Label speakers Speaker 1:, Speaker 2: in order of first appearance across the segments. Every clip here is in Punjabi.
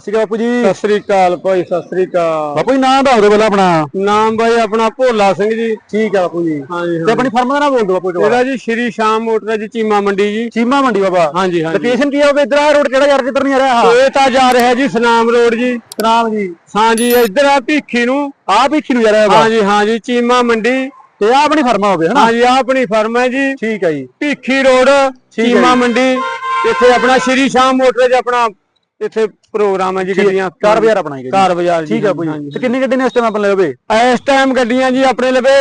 Speaker 1: ਅਸੀਂ ਬਾਪੂ ਜੀ।
Speaker 2: ਸਤਿ ਸ੍ਰੀ ਅਕਾਲ ਭਾਈ ਸਤਿ ਸ੍ਰੀ ਅਕਾਲ।
Speaker 1: ਬਾਪੂ ਜੀ ਨਾਂ ਦੱਸ ਦਿਓ ਪਹਿਲਾਂ ਆਪਣਾ।
Speaker 2: ਨਾਮ ਬਾਈ ਆਪਣਾ ਭੋਲਾ ਸਿੰਘ ਜੀ।
Speaker 1: ਠੀਕ ਹੈ ਬਾਪੂ ਜੀ।
Speaker 2: ਹਾਂਜੀ
Speaker 1: ਤੇ ਆਪਣੀ ਫਰਮ ਦਾ ਨਾਮ ਬੋਲ ਦਿਓ ਬਾਪੂ ਜੀ
Speaker 2: ਇਹਦਾ ਜੀ ਸ਼੍ਰੀ ਸ਼ਾਮ ਮੋਟਰ ਜੀ ਚੀਮਾ ਮੰਡੀ ਜੀ।
Speaker 1: ਚੀਮਾ ਮੰਡੀ ਬਾਬਾ।
Speaker 2: ਹਾਂਜੀ ਹਾਂਜੀ।
Speaker 1: ਲੋਕੇਸ਼ਨ ਕੀ ਹੈ ਬਾਬਾ? ਇਧਰ ਆ ਰੋਡ ਕਿਹੜਾ ਯਾਰ ਕਿੱਧਰ ਨਹੀਂ ਆ ਰਿਹਾ?
Speaker 2: ਇਹ ਤਾਂ ਜਾ ਰਿਹਾ ਜੀ ਸਨਾਮ ਰੋਡ ਜੀ।
Speaker 1: ਸਨਾਮ ਜੀ।
Speaker 2: ਹਾਂਜੀ ਇੱਧਰ ਆ ਭੀਖੀ ਨੂੰ।
Speaker 1: ਆ ਪਿੱਛੇ ਨੂੰ ਜਾ ਰਿਹਾ ਬਾਬਾ।
Speaker 2: ਹਾਂਜੀ ਹਾਂਜੀ ਚੀਮਾ ਮੰਡੀ।
Speaker 1: ਤੇ ਆ ਆਪਣੀ ਫਰਮਾ ਹੋਵੇ ਹਨਾ?
Speaker 2: ਹਾਂਜੀ ਆਹ ਆਪਣੀ ਫਰਮ ਹੈ ਜੀ।
Speaker 1: ਠੀਕ ਹੈ ਜੀ।
Speaker 2: ਭੀਖੀ ਰੋਡ ਚੀਮਾ
Speaker 1: ਜੀ।
Speaker 2: ਮੰਡੀ। ਇੱਥੇ ਆਪਣਾ ਸ਼੍ਰੀ ਸ਼ਾਮ ਮੋਟਰ 'ਚ ਆਪਣਾ। ਇੱਥੇ ਪ੍ਰੋਗਰਾਮ ਹੈ ਜੀ ਗੱਡੀਆਂ
Speaker 1: ਕਾਰ ਬਾਜ਼ਾਰ ਆਪਣਾ ਹੀ
Speaker 2: ਕਾਰ ਬਾਜ਼ਾਰ ਜੀ
Speaker 1: ਠੀਕ ਹੈ ਜੀ
Speaker 2: ਹਾਂਜੀ।
Speaker 1: ਤੇ ਕਿੰਨੀ ਗੱਡੀ ਨੇ ਇਸ ਟਾਈਮ ਆਪਾਂ ਲੈ ਲਵੇ?
Speaker 2: ਇਸ ਟਾਈਮ ਗੱਡੀਆਂ ਜੀ ਆਪਣੇ ਲਵੇ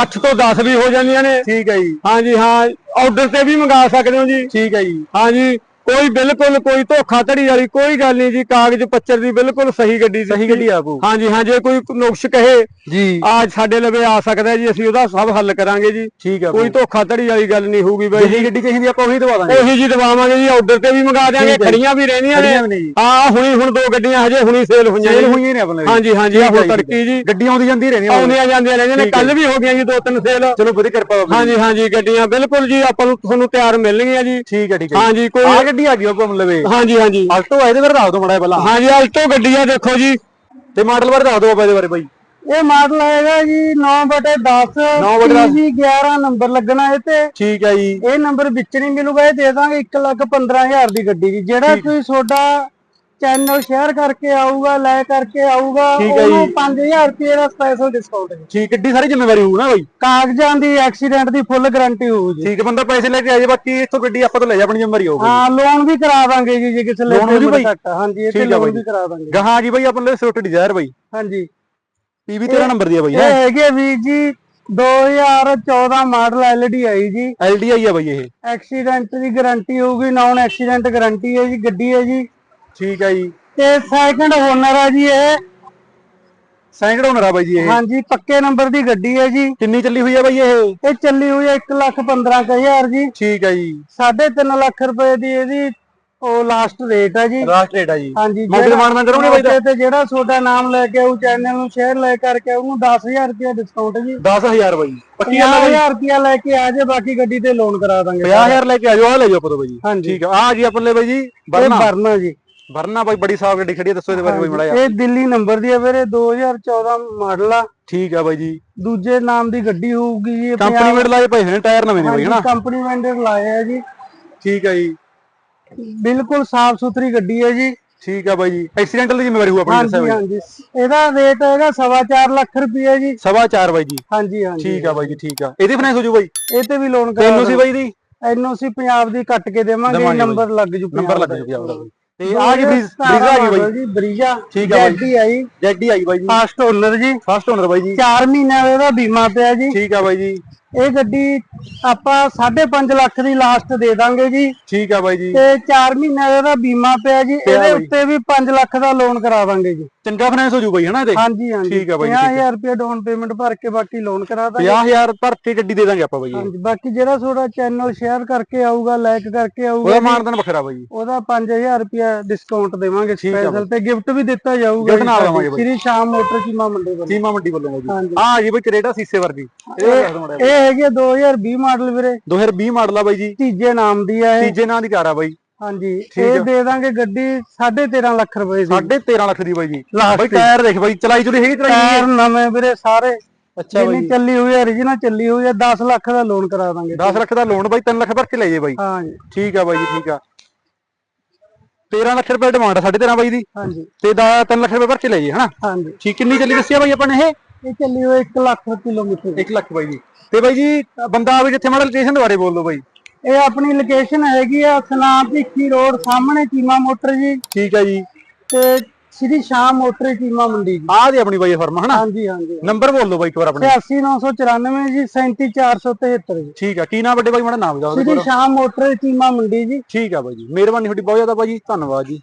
Speaker 2: 8 ਤੋਂ 10 ਵੀ ਹੋ ਜਾਂਦੀਆਂ ਨੇ।
Speaker 1: ਠੀਕ ਹੈ ਜੀ।
Speaker 2: ਹਾਂਜੀ ਹਾਂ ਆਰਡਰ ਤੇ ਵੀ ਮੰਗਾ ਸਕਦੇ ਹੋ ਜੀ।
Speaker 1: ਠੀਕ ਹੈ ਜੀ।
Speaker 2: ਹਾਂਜੀ ਕੋਈ ਬਿਲਕੁਲ ਕੋਈ ਧੋਖਾ ਧੜੀ ਵਾਲੀ ਕੋਈ ਗੱਲ ਨਹੀਂ ਜੀ ਕਾਗਜ਼ ਪੱਤਰ ਦੀ ਬਿਲਕੁਲ ਸਹੀ ਗੱਡੀ
Speaker 1: ਸਹੀ। ਗੱਡੀ ਆ ਬਾਪੂ
Speaker 2: ਹਾਂਜੀ ਹਾਂ ਜੇ ਕੋਈ ਨੁਕਸ ਕਹੇ
Speaker 1: ਜੀ
Speaker 2: ਅੱਜ ਸਾਡੇ ਲਵੇ ਆ ਸਕਦਾ ਜੀ ਅਸੀਂ ਉਹਦਾ ਸਭ ਹੱਲ ਕਰਾਂਗੇ ਜੀ
Speaker 1: ਠੀਕ ਹੈ
Speaker 2: ਕੋਈ ਧੋਖਾ ਧੜੀ ਵਾਲੀ ਗੱਲ ਨਹੀਂ ਹੋਊਗੀ ਬਾਈ
Speaker 1: ਜਿਹੜੀ ਗੱਡੀ ਚਾਹੀਦੀ ਆਪਾਂ ਉਹੀ ਦਵਾ ਦਾਂਗੇ
Speaker 2: ਉਹੀ ਜੀ ਦਵਾਵਾਂਗੇ ਜੀ ਆਰਡਰ ਤੇ ਵੀ ਮੰਗਾ
Speaker 1: ਜੀ।
Speaker 2: ਖੜੀਆਂ ਵੀ ਰਹਿੰਦੀਆਂ ਨੇ। ਹਾਂ ਹੁਣੀ ਹੁਣ ਦੋ ਗੱਡੀਆਂ ਹਜੇ ਹੁਣੀ ਸੇਲ ਹੋਈਆਂ
Speaker 1: ਸੇਲ। ਹੋਈਆਂ ਨੇ ਆਪਣੇ
Speaker 2: ਹਾਂਜੀ ਹਾਂਜੀ ਹੁਣ। ਤੜਕੀ ਜੀ
Speaker 1: ਗੱਡੀਆਂ ਆਉਂਦੀ ਜਾਂਦੀ ਰਹਿੰਦੀਆਂ ਬਾਬੂ।
Speaker 2: ਆਉਂਦੀਆਂ ਜਾਂਦੀਆਂ ਰਹਿੰਦੀਆਂ ਨੇ। ਕੱਲ ਵੀ ਹੋ ਗਈਆਂ ਜੀ ਦੋ ਤਿੰਨ ਸੇਲ
Speaker 1: ਚਲੋ ਵਧੀਆ ਕਿਰਪਾ ਬਾਬੂ।
Speaker 2: ਹਾਂਜੀ ਹਾਂਜੀ ਗੱਡੀਆਂ ਬਿਲਕੁਲ ਜੀ ਆਪਾਂ ਨੂੰ ਤੁਹਾਨੂੰ ਤਿਆਰ ਮਿਲਣਗੀਆਂ ਜੀ
Speaker 1: ਠੀਕ ਹੈ ਠੀਕ ਹੈ
Speaker 2: ਹਾਂਜੀ
Speaker 1: ਆ
Speaker 2: ਕੋਈ
Speaker 1: ਗੱਡੀ ਆ ਗਈ ਬਾਬੂ ਹਮ ਲਵੇ
Speaker 2: ਹਾਂਜੀ ਹਾਂਜੀ।
Speaker 1: ਆਲਟੋ ਆ ਇਹਦੇ ਬਾਰੇ ਦੱਸ ਦਿਓ ਮੜਾ ਪਹਿਲਾਂ।
Speaker 2: ਹਾਂਜੀ ਆਲਟੋ ਗੱਡੀ ਆ ਦੇਖੋ ਜੀ।
Speaker 1: ਤੇ ਮਾਡਲ ਬਾਰੇ ਦੱਸ ਦਿਓ ਬਾਬਾ ਇਹਦੇ ਬਾਰੇ ਬਾਈ।
Speaker 2: ਇਹ ਮਾਡਲ ਆਏਗਾ ਜੀ 9 ਬਟੇ 10
Speaker 1: 9 ਬਟੇ ਦਸ।
Speaker 2: ਜੀ 11 ਨੰਬਰ ਲੱਗਣਾ ਇਹ ਤੇ।
Speaker 1: ਠੀਕ ਹੈ ਜੀ।
Speaker 2: ਇਹ ਨੰਬਰ ਵਿੱਚ ਨਹੀਂ ਮਿਲੂਗਾ ਇਹ ਦੇ ਦਾਂਗੇ 1 ਲੱਖ 15000 ਦੀ ਗੱਡੀ ਜੀ ਜਿਹੜਾ ਕੋਈ ਤੁਹਾਡਾ ਚੈਨਲ ਸ਼ੇਅਰ ਕਰਕੇ ਆਊਗਾ ਲਾਇਕ ਕਰਕੇ ਆਊਗਾ
Speaker 1: ਠੀਕ ਹੈ
Speaker 2: ਉਹਨੂੰ
Speaker 1: ਜੀ।
Speaker 2: 5000 ਰੁਪਏ ਦਾ ਸਪੈਸ਼ਲ ਡਿਸਕਾਊਂਟ ਹੈ।
Speaker 1: ਠੀਕ ਗੱਡੀ ਸਾਰੀ ਜ਼ਿੰਮੇਵਾਰੀ ਹੋਊ ਨਾ ਬਾਈ?
Speaker 2: ਕਾਗਜ਼ਾਂ ਦੀ ਐਕਸੀਡੈਂਟ ਦੀ ਫੁੱਲ ਗਾਰੰਟੀ ਹੋਊ ਜੀ।
Speaker 1: ਠੀਕ ਹੈ ਬੰਦਾ ਪੈਸੇ ਲੈ ਕੇ ਆ ਜਾਏ ਬਾਕੀ ਇੱਥੋਂ ਗੱਡੀ ਆਪਾਂ ਤੋਂ ਲੈ ਜਾ ਆਪਣੀ ਜ਼ਿੰਮੇਵਾਰੀ ਹੋਊਗੀ
Speaker 2: ਹਾਂ ਲੋਨ ਵੀ ਕਰਾ ਦਾਂਗੇ ਜੀ ਜੇ ਕਿਸੇ
Speaker 1: Loan ਵੀ ਬਾਈ?
Speaker 2: ਘੱਟ ਆ। ਹਾਂਜੀ ਇਹ ਤੇ
Speaker 1: ਠੀਕ ਆ
Speaker 2: ਲੋਨ ਵੀ ਕਰਾ ਦਾਂਗੇ।
Speaker 1: ਗਾਹਾਂ ਜੀ ਬਾਈ ਆਪਾਂ ਨੂੰ ਸਵਿਫਟ ਡਿਜ਼ਾਇਰ ਬਾਈ।
Speaker 2: ਹਾਂਜੀ।
Speaker 1: ਪੀਵੀ 13 ਨੰਬਰ ਦੀ ਆ ਬਾਈ
Speaker 2: ਇਹ ਹੈਗੇ ਵੀਰ ਜੀ 2014 ਮਾਡਲ ਐਲਡੀ ਆਈ ਜੀ।
Speaker 1: ਐਲਡੀਆਈ ਆ ਬਾਈ ਇਹ।
Speaker 2: ਐਕਸੀਡੈਂਟ ਦੀ ਗਾਰੰਟੀ ਹੋਊਗੀ ਨਾਨ ਐਕਸੀਡੈਂਟ ਗਾਰੰਟੀ ਹੈ ਜੀ ਗੱਡੀ ਹੈ ਜੀ।
Speaker 1: ਠੀਕ ਹੈ ਜੀ।
Speaker 2: ਤੇ ਸੈਕੰਡ ਓਨਰ ਹੈ ਜੀ ਇਹ।
Speaker 1: ਸੈਂਕੜ ਹੋਨਰ ਆ ਬਾਈ ਜੀ ਇਹ।
Speaker 2: ਹਾਂਜੀ ਪੱਕੇ ਨੰਬਰ ਦੀ ਗੱਡੀ ਹੈ ਜੀ।
Speaker 1: ਕਿੰਨੀ ਚੱਲੀ ਹੋਈ ਆ ਬਾਈ ਇਹ?
Speaker 2: ਇਹ ਚੱਲੀ ਹੋਈ ਹੈ 1 ਲੱਖ 15000 ਜੀ।
Speaker 1: ਠੀਕ ਹੈ ਜੀ।
Speaker 2: 3.5 ਲੱਖ ਰੁਪਏ ਦੀ ਇਹਦੀ ਉਹ ਲਾਸਟ ਰੇਟ ਹੈ ਜੀ।
Speaker 1: ਰਾਸਟ ਰੇਟ ਆ ਜੀ।
Speaker 2: ਹਾਂਜੀ
Speaker 1: ਮੌਕੇ ਤੇ ਮਾਣ-ਤਾਣ ਕਰੋਗੇ ਬਾਈ ਦਾ?
Speaker 2: ਤੇ ਜਿਹੜਾ ਤੁਹਾਡਾ ਨਾਮ ਲੈ ਕੇ ਆਊ ਚੈਨਲ ਨੂੰ ਸ਼ੇਅਰ ਲੈ ਕਰਕੇ ਉਹਨੂੰ 10000 ਰੁਪਏ ਡਿਸਕਾਊਂਟ ਜੀ।
Speaker 1: 10000 ਬਾਈ। ਪੱਕੀ ਗੱਲ ਆ ਬਾਈ?
Speaker 2: 50000 ਰੁਪਏ ਲੈ ਕੇ ਆ ਜੇ ਬਾਕੀ ਗੱਡੀ ਤੇ ਲੋਨ ਕਰਾ ਦਾਂਗੇ।
Speaker 1: 50000 ਲੈ ਕੇ ਆ ਜਾਓ ਆ ਲੈ ਜਾਓ ਤੋਂ ਬਾਈ ਠੀਕ ਆ ਆ ਜੀ ਆਪਾਂ ਲੈ ਬਾਈ ਜੀ ਵਰਨਾ
Speaker 2: ਜੀ।
Speaker 1: ਵਰਨਾ ਬਾਈ ਬੜੀ ਸਾਫ਼ ਗੱਡੀ ਖੜੀ ਆ ਦੱਸੋ ਇਹਦੇ ਬਾਰੇ ਕੋਈ ਮੜਾ
Speaker 2: ਇਹ ਦਿੱਲੀ ਨੰਬਰ ਦੀ ਹੈ ਵੀਰੇ 2014 ਮਾਡਲ ਆ।
Speaker 1: ਠੀਕ ਆ ਬਾਈ ਜੀ।
Speaker 2: ਦੂਜੇ ਨਾਮ ਦੀ ਗੱਡੀ ਹੋਊਗੀ ਜੀ
Speaker 1: ਕੰਪਨੀ ਮੇਡ ਲਾਏ ਪਏ ਨੇ ਟਾਇਰ ਨਵੇਂ ਨੇ ਬਾਈ ਹਨਾ?
Speaker 2: ਕੰਪਨੀ ਵੈਂਡਰ ਲਾਇਆ ਹੈ ਜੀ।
Speaker 1: ਠੀਕ ਆ ਜੀ।
Speaker 2: ਬਿਲਕੁਲ ਸਾਫ਼ ਸੁਥਰੀ ਗੱਡੀ ਹੈ ਜੀ।
Speaker 1: ਠੀਕ ਆ ਬਾਈ ਜੀ। ਐਕਸੀਡੈਂਟਲ ਦੀ ਜ਼ਿੰਮੇਵਾਰੀ ਹੋਊ ਆਪਣੀ ਦੱਸਿਆ
Speaker 2: ਹਾਂਜੀ
Speaker 1: ਬਾਈ।
Speaker 2: ਹਾਂਜੀ। ਇਹਦਾ ਰੇਟ ਹੈਗਾ ਸਵਾ ਚਾਰ ਲੱਖ ਰੁਪਏ ਜੀ।
Speaker 1: ਸਵਾ ਚਾਰ ਬਾਈ ਜੀ।
Speaker 2: ਹਾਂਜੀ ਹਾਂਜੀ।
Speaker 1: ਠੀਕ ਆ ਬਾਈ ਜੀ ਠੀਕ ਆ। ਇਹਦੀ ਫਾਈਨੈਂਸ ਹੋ ਜੂ ਬਾਈ?
Speaker 2: ਇਹ ਤੇ ਵੀ ਲੋਨ ਕਰਾ
Speaker 1: ਤੈਨੂੰ ਸੀ ਬਾਈ ਦੀ?
Speaker 2: ਐਨਓਸੀ ਪੰਜਾਬ ਦੀ ਕੱਟ ਕੇ ਦੇਵਾਂਗੇ ਨੰਬਰ ਲੱਗ ਜੂ
Speaker 1: ਨੰਬਰ ਲੱਗ। ਜੂ ਪੰਜਾਬ ਦਾ। ਤੇ ਆ ਜੀ ਬਰੀਜ਼ ਬਰੀਜ਼ਾ ਆ ਗਈ ਬਾਈ।
Speaker 2: ਜੀ ਬਰੀਜਾ
Speaker 1: ਠੀਕ ਆ ਬਾਈ।
Speaker 2: ਗੱਡੀ ਆਈ।
Speaker 1: ਜੈਡੀ ਆਈ ਬਾਈ ਜੀ।
Speaker 2: ਫਾਸਟ ਓਨਰ ਜੀ।
Speaker 1: ਫਸਟ ਓਨਰ ਬਾਈ ਜੀ।
Speaker 2: 4 ਮਹੀਨਿਆਂ ਦਾ ਇਹਦਾ ਬੀਮਾ ਪਿਆ ਜੀ।
Speaker 1: ਠੀਕ ਆ ਬਾਈ ਜੀ।
Speaker 2: ਇਹ ਗੱਡੀ ਆਪਾਂ 5.5 ਲੱਖ ਦੀ ਲਾਸਟ ਦੇ ਦਾਂਗੇ ਜੀ।
Speaker 1: ਠੀਕ ਆ ਬਾਈ ਜੀ।
Speaker 2: ਤੇ 4 ਮਹੀਨਿਆਂ ਦਾ ਬੀਮਾ ਪਿਆ ਜੀ। ਇਹਦੇ। ਉੱਤੇ ਵੀ 5 ਲੱਖ ਦਾ ਲੋਨ ਕਰਾ ਦਾਂਗੇ ਜੀ।
Speaker 1: ਚੰਗਾ ਫਾਈਨੈਂਸ ਹੋ ਜੂ ਬਾਈ ਹਨਾ ਇਹਦੇ?
Speaker 2: ਹਾਂਜੀ ਹਾਂਜੀ।
Speaker 1: ਠੀਕ ਆ ਬਾਈ ਜੀ, ਠੀਕ
Speaker 2: 50000 ਰੁਪਏ ਡਾਊਨ ਪੇਮੈਂਟ ਭਰ ਕੇ ਬਾਕੀ ਲੋਨ ਕਰਾ ਦਾਂਗੇ।
Speaker 1: 50000 ਭਰ ਕੇ ਗੱਡੀ ਦੇ ਦਾਂਗੇ ਆਪਾਂ ਬਾਈ
Speaker 2: ਹਾਂਜੀ ਬਾਕੀ ਜਿਹੜਾ ਤੁਹਾਡਾ ਚੈਨਲ ਸ਼ੇਅਰ ਕਰਕੇ ਆਊਗਾ ਲਾਈਕ ਕਰਕੇ ਆਊਗਾ
Speaker 1: ਉਹਦਾ ਮਾਨਦਾਨ ਵੱਖਰਾ ਬਾਈ
Speaker 2: ਉਹਦਾ 5000 ਰੁਪਏ ਡਿਸਕਾਊਂਟ ਦੇਵਾਂਗੇ।
Speaker 1: ਠੀਕ ਆ
Speaker 2: ਸਪੈਸ਼ਲ ਤੇ ਗਿਫਟ ਵੀ ਦਿੱਤਾ ਜਾਊਗਾ
Speaker 1: Gift ਨਾਲ ਦੇਵਾਂਗੇ ਬਾਈ।
Speaker 2: ਸ੍ਰੀ ਸ਼ਾਮ ਮੋਟਰ ਚੀਮਾ ਮੰਡੀ ਵੱਲੋਂ।
Speaker 1: ਸੀਮਾ ਮੰਡੀ ਵੱਲੋਂ ਬਾਈ
Speaker 2: ਹਾਂਜੀ।
Speaker 1: ਜੀ ਆ ਜੀ ਬਾਈ ਕਰੇਟਾ ਸੀਸੇ ਵਰਗੀ।
Speaker 2: ਇਹ ਹੈਗੇ 2020 ਮਾਡਲ ਵੀਰੇ।
Speaker 1: ਜਿਹਾ। 2020 ਮਾਡਲ ਆ ਬਾਈ ਜੀ।
Speaker 2: ਤੀਜੇ ਨਾਮ ਦੀ ਆ ਇਹ।
Speaker 1: ਤੀਜੇ ਨਾਂ ਦੀ ਕਾਰ ਆ ਬਾਈ।
Speaker 2: ਹਾਂਜੀ ਇਹ। ਦੇ ਦਾਂਗੇ ਗੱਡੀ 13.5 ਲੱਖ ਰੁਪਏ ਦੀ।
Speaker 1: 13.5 ਲੱਖ ਦੀ ਬਾਈ ਜੀ। ਬਾਈ। ਟਾਇਰ ਦੇਖ ਬਾਈ ਚਲਾਈ ਚੁਲੀ ਹੈਗੀ ਚਲਾਈ
Speaker 2: ਟਾਇਰ ਨਵੇਂ ਵੀਰੇ ਸਾਰੇ।
Speaker 1: ਅੱਛਾ
Speaker 2: ਜਿੰਨੀ ਚੱਲੀ ਹੋਈ ਹੈ origignal ਚੱਲੀ ਹੋਈ ਹੈ 10 ਲੱਖ ਦਾ ਲੋਨ ਕਰਾ ਦਾਂਗੇ।
Speaker 1: 10 ਲੱਖ ਦਾ ਲੋਨ ਬਾਈ 3 ਲੱਖ ਭਰ ਕੇ ਲੈ ਜੇ ਬਾਈ।
Speaker 2: ਹਾਂਜੀ।
Speaker 1: ਠੀਕ ਆ ਬਾਈ ਜੀ ਠੀਕ ਆ। 13 ਲੱਖ ਰੁਪਏ ਡਿਮਾਂਡ ਆ 13.5 ਬਾਈ ਦੀ।
Speaker 2: ਹਾਂਜੀ।
Speaker 1: ਤੇ ਦਾ 3 ਲੱਖ ਰੁਪਏ ਭਰ ਕੇ ਲੈ ਜੇ ਹਨਾ?
Speaker 2: ਹਾਂਜੀ।
Speaker 1: ਠੀਕ ਕਿੰਨੀ ਚੱਲੀ ਦੱਸਿਆ ਬਾਈ ਆਪਾਂ ਨੇ ਇਹ?
Speaker 2: ਇਹ ਚੱਲੀ ਹੋਈ 1 ਲੱਖ ਕਿਲੋਮੀਟਰ।
Speaker 1: 1 ਲੱਖ ਬਾਈ ਜੀ। ਤੇ ਬਾਈ ਜੀ ਬੰਦਾ ਆਵੇ ਜਿੱਥੇ ਮਾਡਲ ਲੋਕੇਸ਼ਨ ਦੇ ਬਾਰੇ ਬੋਲ ਦਿਓ ਬਾਈ।
Speaker 2: ਇਹ ਆਪਣੀ ਲੋਕੇਸ਼ਨ ਹੈਗੀ ਆ ਸਨਾਮ ਭਿੱਖੀ ਰੋਡ ਸਾਹਮਣੇ ਚੀਮਾ ਮੋਟਰ ਜੀ।
Speaker 1: ਠੀਕ ਆ ਜੀ।
Speaker 2: ਤੇ ਸ੍ਰੀ ਸ਼ਾਮ ਮੋਟਰ ਚੀਮਾ ਮੰਡੀ ਜੀ।
Speaker 1: ਆਹ ਦੀ ਆਪਣੀ ਬਾਈ ਫਰਮ ਹਨਾ?
Speaker 2: ਹਾਂਜੀ ਹਾਂਜੀ।
Speaker 1: ਨੰਬਰ ਬੋਲ ਦਿਓ ਬਾਈ ਇੱਕ ਵਾਰ ਆਪਣੇ।
Speaker 2: 86994 ਜੀ 37473 ਜੀ।
Speaker 1: ਠੀਕ ਆ ਕੀ ਨਾਮ ਵੱਡੇ ਬਾਈ? ਮਾੜਾ ਨਾਮ ਦੱਸੋ
Speaker 2: ਸ੍ਰੀ ਸ਼ਾਮ ਮੋਟਰ ਚੀਮਾ ਮੰਡੀ ਜੀ।
Speaker 1: ਠੀਕ ਆ ਬਾਈ ਜੀ ਮਿਹਰਬਾਨੀ ਤੁਹਾਡੀ ਬਹੁਤ ਜ਼ਿਆਦਾ ਬਾਈ ਜੀ ਧੰਨਵਾਦ ਜੀ।